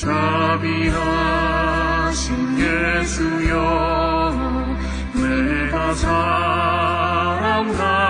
자비하신 예수여 내가 가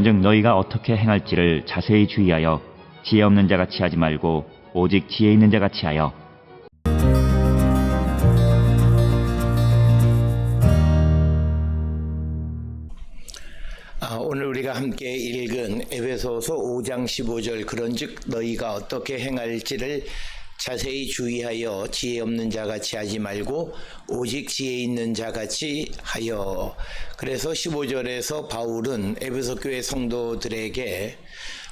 그런즉 너희가 어떻게 행할지를 자세히 주의하여 지혜 없는 자 같이 하지 말고 오직 지혜 있는 자 같이 하여. 아, 오늘 우리가 함께 읽은 에베소서 5장 15절 그런즉 너희가 어떻게 행할지를 자세히 주의하여 지혜 없는 자 같이 하지 말고 오직 지혜 있는 자 같이 하여 그래서 15절에서 바울은 에베소 교회 성도들에게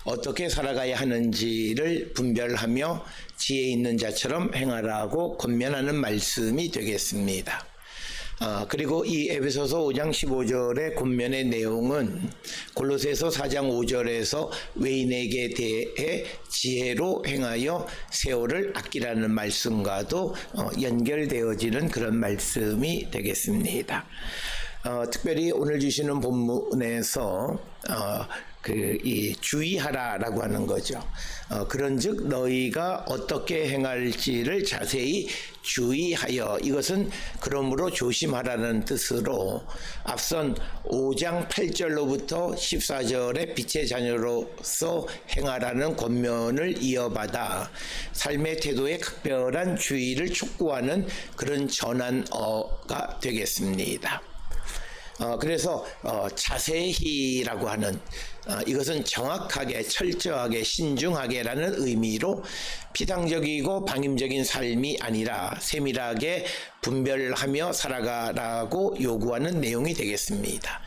어떻게 살아가야 하는지를 분별하며 지혜 있는 자처럼 행하라고 권면하는 말씀이 되겠습니다. 아, 그리고 이 에베소서 5장 15절의 권면의 내용은 골로새서 4장 5절에서 외인에게 대해 지혜로 행하여 세월을 아끼라는 말씀과도 어, 연결되어지는 그런 말씀이 되겠습니다. 어, 특별히 오늘 주시는 본문에서 어, 그 이 주의하라라고 하는 거죠. 어, 그런즉 너희가 어떻게 행할지를 자세히 주의하여 이것은 그러므로 조심하라는 뜻으로 앞선 5장 8절로부터 14절의 빛의 자녀로서 행하라는 권면을 이어받아 삶의 태도에 각별한 주의를 촉구하는 그런 전환어가 되겠습니다. 어, 그래서 어, 자세히라고 하는 어, 이것은 정확하게 철저하게 신중하게라는 의미로 피상적이고 방임적인 삶이 아니라 세밀하게 분별하며 살아가라고 요구하는 내용이 되겠습니다.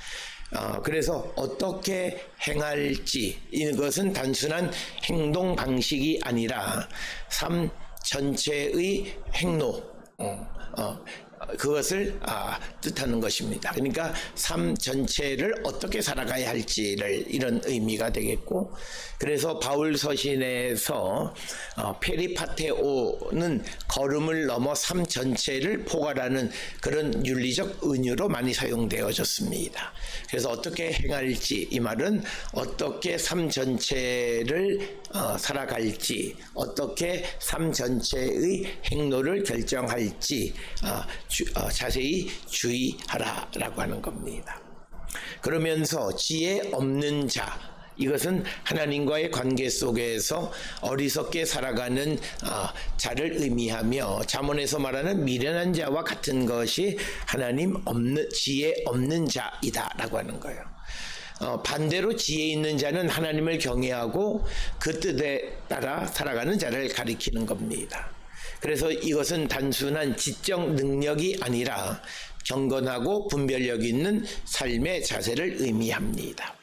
어, 그래서 어떻게 행할지 이것은 단순한 행동 방식이 아니라 삶 전체의 행로 어, 어, 그것을 아, 뜻하는 것입니다. 그러니까 삶 전체를 어떻게 살아가야 할지를 이런 의미가 되겠고, 그래서 바울 서신에서 어, 페리파테오는 걸음을 넘어 삶 전체를 포괄하는 그런 윤리적 은유로 많이 사용되어졌습니다. 그래서 어떻게 행할지 이 말은 어떻게 삶 전체를 어, 살아갈지, 어떻게 삶 전체의 행로를 결정할지 어, 주, 어, 자세히 주의하라라고 하는 겁니다. 그러면서 지혜 없는 자 이것은 하나님과의 관계 속에서 어리석게 살아가는 어, 자를 의미하며 잠언에서 말하는 미련한 자와 같은 것이 하나님 없는 지혜 없는 자이다라고 하는 거예요. 어, 반대로 지혜 있는 자는 하나님을 경외하고 그 뜻에 따라 살아가는 자를 가리키는 겁니다. 그래서 이것은 단순한 지적 능력이 아니라 경건하고 분별력 있는 삶의 자세를 의미합니다.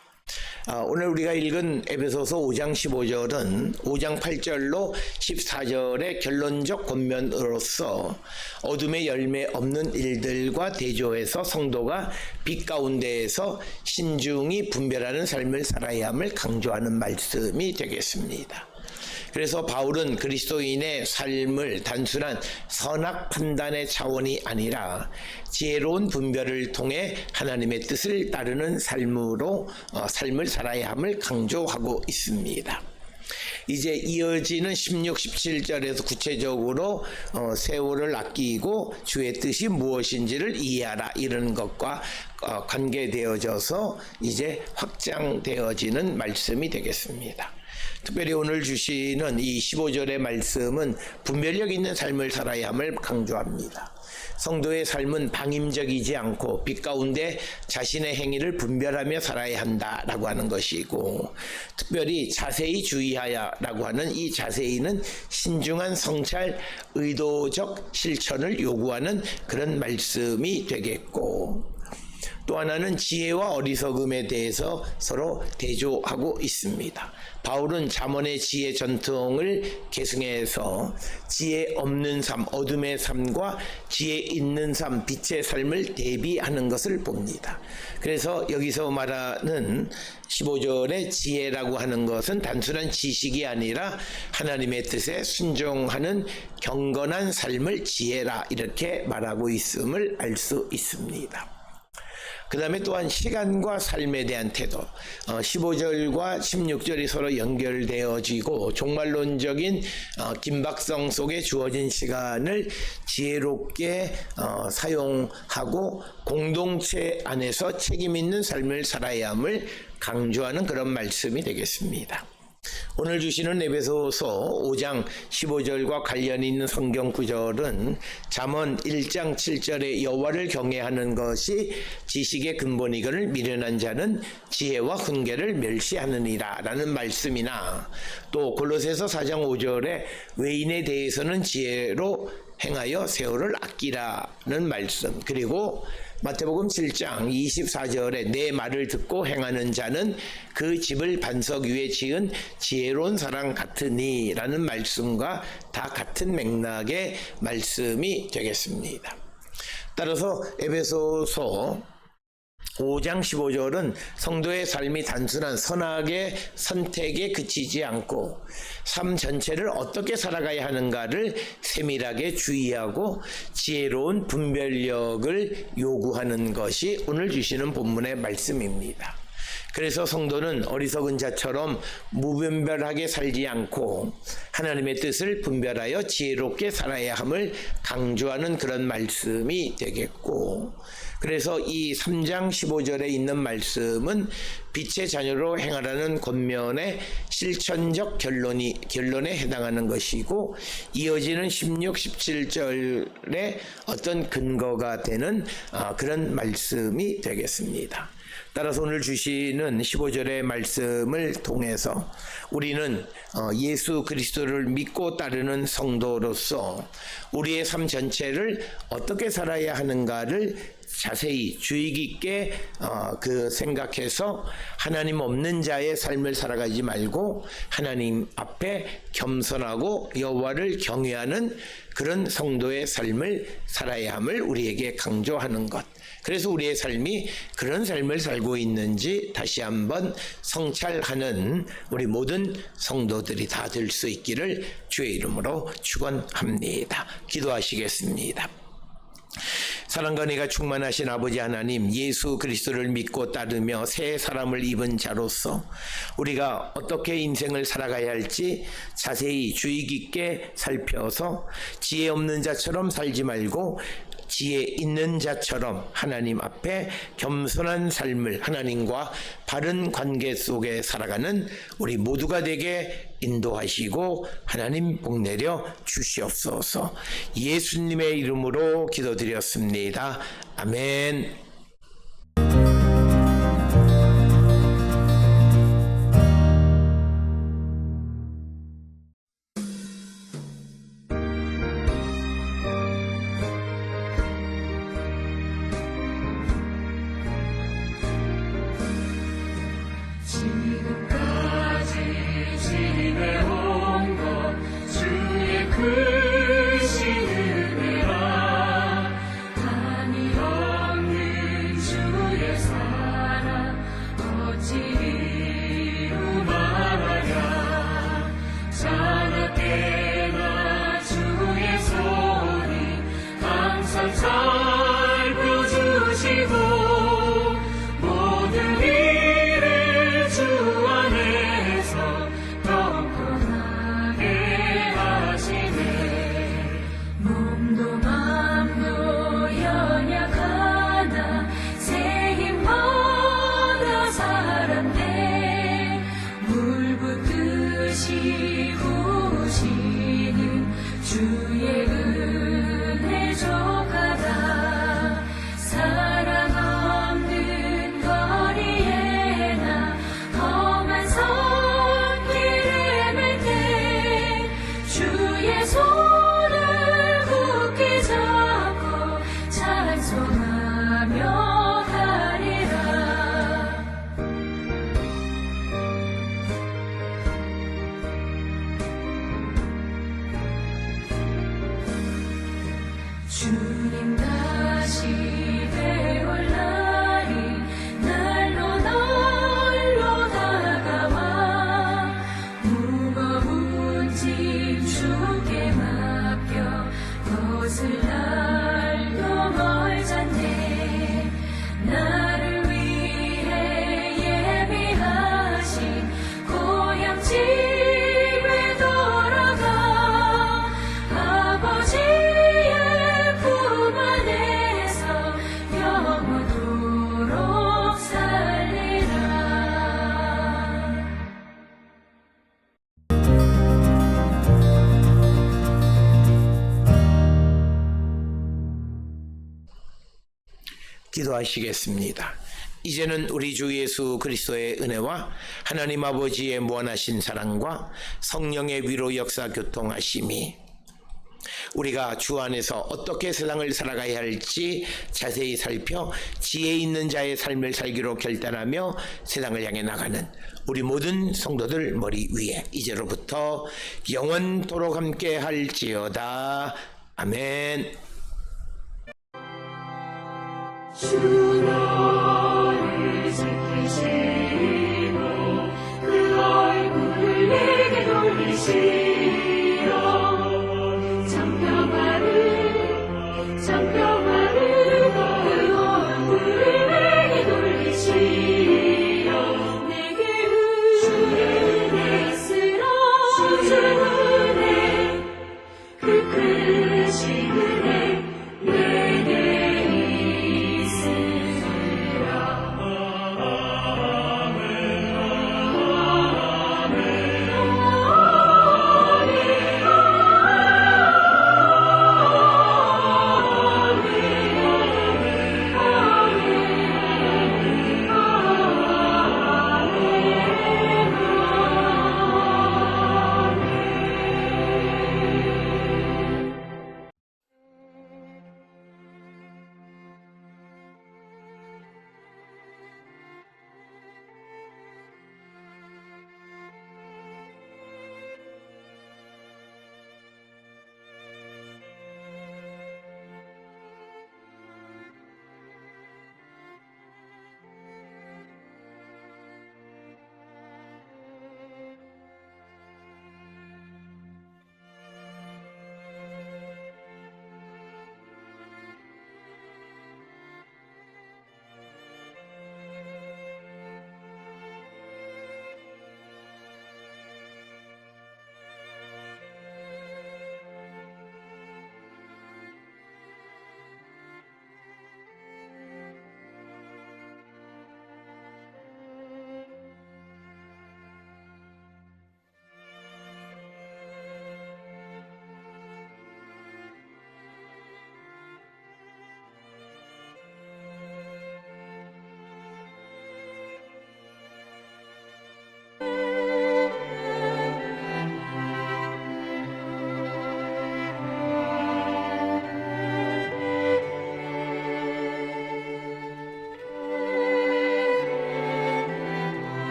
아, 오늘 우리가 읽은 에베소서 5장 15절은 5장 8절로 14절의 결론적 권면으로서 어둠의 열매 없는 일들과 대조해서 성도가 빛 가운데에서 신중히 분별하는 삶을 살아야 함을 강조하는 말씀이 되겠습니다. 그래서 바울은 그리스도인의 삶을 단순한 선악 판단의 차원이 아니라 지혜로운 분별을 통해 하나님의 뜻을 따르는 삶으로 어, 삶을 살아야 함을 강조하고 있습니다. 이제 이어지는 16, 17절에서 구체적으로 어, 세월을 아끼고 주의 뜻이 무엇인지를 이해하라 이런 것과 어, 관계되어져서 이제 확장되어지는 말씀이 되겠습니다. 특별히 오늘 주시는 이 15절의 말씀은 분별력 있는 삶을 살아야 함을 강조합니다. 성도의 삶은 방임적이지 않고 빛 가운데 자신의 행위를 분별하며 살아야 한다라고 하는 것이고 특별히 자세히 주의하야라고 하는 이 자세히는 신중한 성찰 의도적 실천을 요구하는 그런 말씀이 되겠고 또 하나는 지혜와 어리석음에 대해서 서로 대조하고 있습니다. 바울은 잠언의 지혜 전통을 계승해서 지혜 없는 삶, 어둠의 삶과 지혜 있는 삶, 빛의 삶을 대비하는 것을 봅니다. 그래서 여기서 말하는 15절의 지혜라고 하는 것은 단순한 지식이 아니라 하나님의 뜻에 순종하는 경건한 삶을 지혜라 이렇게 말하고 있음을 알 수 있습니다. 그 다음에 또한 시간과 삶에 대한 태도. 어, 15절과 16절이 서로 연결되어지고 종말론적인 어, 긴박성 속에 주어진 시간을 지혜롭게 어, 사용하고 공동체 안에서 책임 있는 삶을 살아야 함을 강조하는 그런 말씀이 되겠습니다. 오늘 주시는 에베소서 5장 15절과 관련 있는 성경 구절은 잠언 1장 7절에 여호와를 경외하는 것이 지식의 근본이거늘 미련한 자는 지혜와 훈계를 멸시하느니라라는 말씀이나 또 골로새서 4장 5절에 외인에 대해서는 지혜로 행하여 세월을 아끼라는 말씀 그리고 마태복음 7장 24절에 내 말을 듣고 행하는 자는 그 집을 반석 위에 지은 지혜로운 사람 같으니라는 말씀과 다 같은 맥락의 말씀이 되겠습니다. 따라서 에베소서 5장 15절은 성도의 삶이 단순한 선악의 선택에 그치지 않고 삶 전체를 어떻게 살아가야 하는가를 세밀하게 주의하고 지혜로운 분별력을 요구하는 것이 오늘 주시는 본문의 말씀입니다. 그래서 성도는 어리석은 자처럼 무분별하게 살지 않고 하나님의 뜻을 분별하여 지혜롭게 살아야 함을 강조하는 그런 말씀이 되겠고 그래서 이 3장 15절에 있는 말씀은 빛의 자녀로 행하라는 권면의 실천적 결론이 결론에 해당하는 것이고 이어지는 16, 17절에 어떤 근거가 되는 아, 그런 말씀이 되겠습니다. 따라서 오늘 주시는 15절의 말씀을 통해서 우리는 어, 예수 그리스도를 믿고 따르는 성도로서 우리의 삶 전체를 어떻게 살아야 하는가를 자세히 주의 깊게 어, 그 생각해서 하나님 없는 자의 삶을 살아가지 말고 하나님 앞에 겸손하고 여호와를 경외하는 그런 성도의 삶을 살아야 함을 우리에게 강조하는 것. 그래서 우리의 삶이 그런 삶을 살고 있는지 다시 한번 성찰하는 우리 모든 성도들이 다 될 수 있기를 주의 이름으로 축원합니다. 기도하시겠습니다. 사랑과 내가 충만하신 아버지 하나님 예수 그리스도를 믿고 따르며 새 사람을 입은 자로서 우리가 어떻게 인생을 살아가야 할지 자세히 주의 깊게 살펴서 지혜 없는 자처럼 살지 말고 지혜 있는 자처럼 하나님 앞에 겸손한 삶을 하나님과 바른 관계 속에 살아가는 우리 모두가 되게 인도하시고 하나님 복 내려 주시옵소서 예수님의 이름으로 기도드렸습니다. 아멘. 기도하시겠습니다. 이제는 우리 주 예수 그리스도의 은혜와 하나님 아버지의 무한하신 사랑과 성령의 위로 역사 교통하심이 우리가 주 안에서 어떻게 세상을 살아가야 할지 자세히 살펴 지혜 있는 자의 삶을 살기로 결단하며 세상을 향해 나가는 우리 모든 성도들 머리 위에 이제로부터 영원토록 함께 할지어다. 아멘. 주 너를 지키시